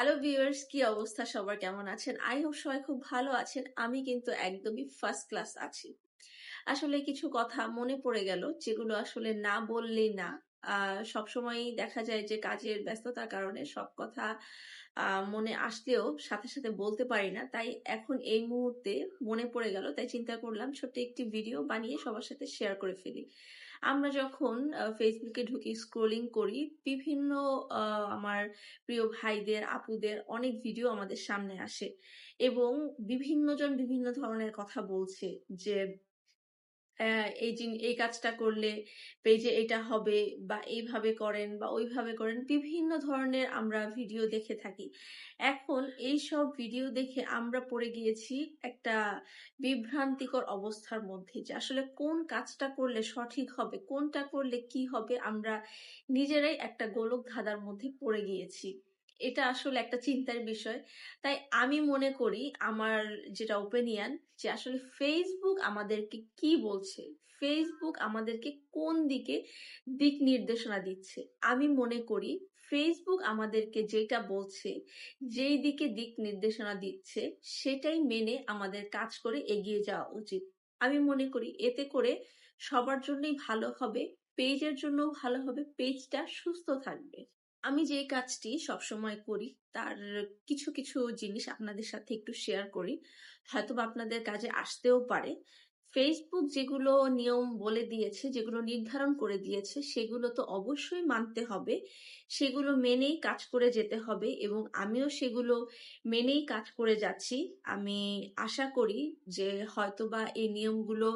Hello viewers কি অবস্থা? সবার কেমন আছেন? আই হোপ সবাই খুব ভালো আছেন। আমি কিন্তু একদমই ফার্স্ট ক্লাস আছি। আসলে কিছু কথা মনে পড়ে গেল, যেগুলো আসলে না বললেই না। সব সময়ই দেখা যায় যে কাজের ব্যস্ততার কারণে সব কথা মনে আসলেও সাথে সাথে বলতে পারি না। তাই এখন এই মুহূর্তে মনে পড়ে গেল, তাই চিন্তা করলাম ছোট্ট একটি ভিডিও বানিয়ে সবার সাথে শেয়ার করে ফেলি। আমরা যখন ফেসবুকে ঢুকি স্ক্রোলিং করি, বিভিন্ন আমার প্রিয় ভাইদের, আপুদের অনেক ভিডিও আমাদের সামনে আসে এবং বিভিন্নজন বিভিন্ন ধরনের কথা বলছে যে এই জিন, এই কাজটা করলে পেজে এটা হবে বা এইভাবে করেন বা ওইভাবে করেন, বিভিন্ন ধরনের আমরা ভিডিও দেখে থাকি। এখন এই সব ভিডিও দেখে আমরা পড়ে গিয়েছি একটা বিভ্রান্তিকর অবস্থার মধ্যে যে আসলে কোন কাজটা করলে সঠিক হবে, কোনটা করলে কি হবে, আমরা নিজেরাই একটা গোলক ধাঁধার মধ্যে পড়ে গিয়েছি। এটা আসলে একটা চিন্তার বিষয়। তাই আমি মনে করি আমার যেটা ওপিনিয়ন যে আসলে ফেসবুক আমাদেরকে কি বলছে? ফেসবুক আমাদেরকে কোন দিকে দিক নির্দেশনা দিচ্ছে? আমি মনে করি ফেসবুক আমাদেরকে যেটা বলছে, যেই দিকে দিক নির্দেশনা দিচ্ছে, সেটাই মেনে আমাদের কাজ করে এগিয়ে যাওয়া উচিত। আমি মনে করি এতে করে সবার জন্যই ভালো হবে পেজের জন্য ভালো হবে পেজটা সুস্থ থাকবে। আমি যে কাজটি সবসময় করি, তার কিছু কিছু জিনিস আপনাদের সাথে একটু শেয়ার করি। হয়তো আপনাদের কাজে আসতেও পারে। ফেসবুক যেগুলো নিয়ম বলে দিয়েছে, যেগুলো নির্ধারণ করে দিয়েছে, সেগুলো তো অবশ্যই মানতে হবে। সেগুলো মেনেই কাজ করে যেতে হবে এবং আমিও সেগুলো মেনেই কাজ করে যাচ্ছি। আমি আশা করি যে হয়তোবা এই নিয়মগুলো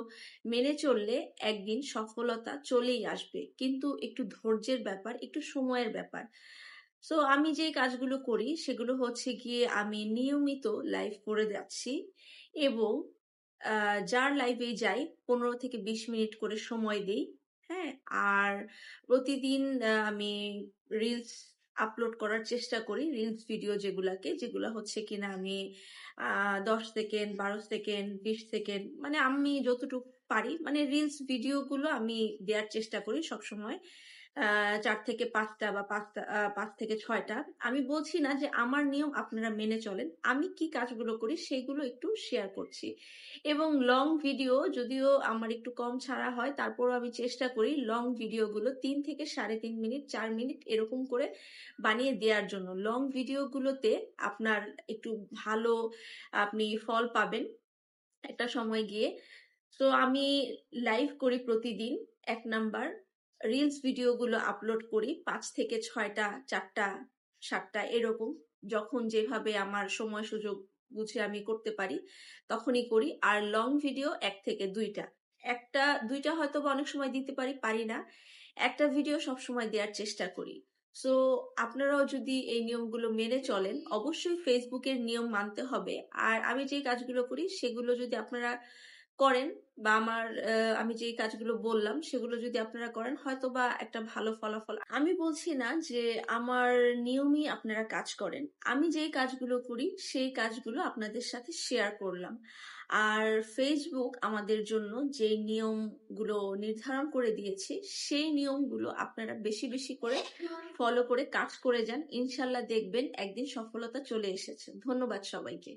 মেনে চললে একদিন সফলতা চলেই আসবে। কিন্তু একটু ধৈর্যের ব্যাপার, একটু সময়ের ব্যাপার। সো আমি যে কাজগুলো করি, সেগুলো হচ্ছে গিয়ে আমি নিয়মিত লাইভ করে যাচ্ছি এবং যার লাইভে যাই, পনেরো থেকে বিশ মিনিট করে সময় দিই হ্যাঁ? আর প্রতিদিন আমি রিলস আপলোড করার চেষ্টা করি রিলস ভিডিও যেগুলাকে, যেগুলো হচ্ছে কিনা আমি দশ সেকেন্ড বারো সেকেন্ড বিশ সেকেন্ড মানে আমি যতটুকু পারি মানে রিলস ভিডিওগুলো আমি দেওয়ার চেষ্টা করি সবসময়। চার থেকে পাঁচটা বা পাঁচটা পাঁচ থেকে ছয়টা। আমি বলছি না যে আমার নিয়ম আপনারা মেনে চলেন। আমি কি কাজগুলো করি সেগুলো একটু শেয়ার করছি। এবং লং ভিডিও যদিও আমার একটু কম ছাড়া হয়, তারপরও আমি চেষ্টা করি লং ভিডিওগুলো তিন থেকে সাড়ে তিন মিনিট, চার মিনিট এরকম করে বানিয়ে দেওয়ার জন্য। লং ভিডিওগুলোতে আপনার একটু ভালো আপনি ফল পাবেন একটা সময় গিয়ে। তো আমি লাইভ করি প্রতিদিন, এক নাম্বার রিলস ভিডিওগুলো আপলোড করি, পাঁচ থেকে ছয়টা, চারটা, সাতটা এরকম। যখন যেভাবে আমার সময় সুযোগ বুঝে আমি করতে পারি, তখনই করি। আর লং ভিডিও এক থেকে দুইটা। একটা, দুইটা হয়তো অনেক সময় দিতে পারি পারি না। একটা ভিডিও সব সময় দেওয়ার চেষ্টা করি। সো আপনারাও যদি এই নিয়মগুলো মেনে চলেন, অবশ্যই ফেসবুকের নিয়ম মানতে হবে। আর আমি যে কাজগুলো করি, সেগুলো যদি আপনারা করেন বা আমার আমি যে কাজগুলো বললাম সেগুলো যদি আপনারা করেন হয়তো বা একটা ভালো ফলাফল। আমি বলছি না যে আমার নিয়মই আপনারা কাজ করেন। আমি যে কাজগুলো করি সেই কাজগুলো আপনাদের সাথে শেয়ার করলাম। আর ফেসবুক আমাদের জন্য যে নিয়মগুলো নির্ধারণ করে দিয়েছে, সেই নিয়মগুলো আপনারা বেশি বেশি করে ফলো করে কাজ করে যান। ইনশাল্লাহ দেখবেন একদিন সফলতা চলে এসেছে। ধন্যবাদ সবাইকে।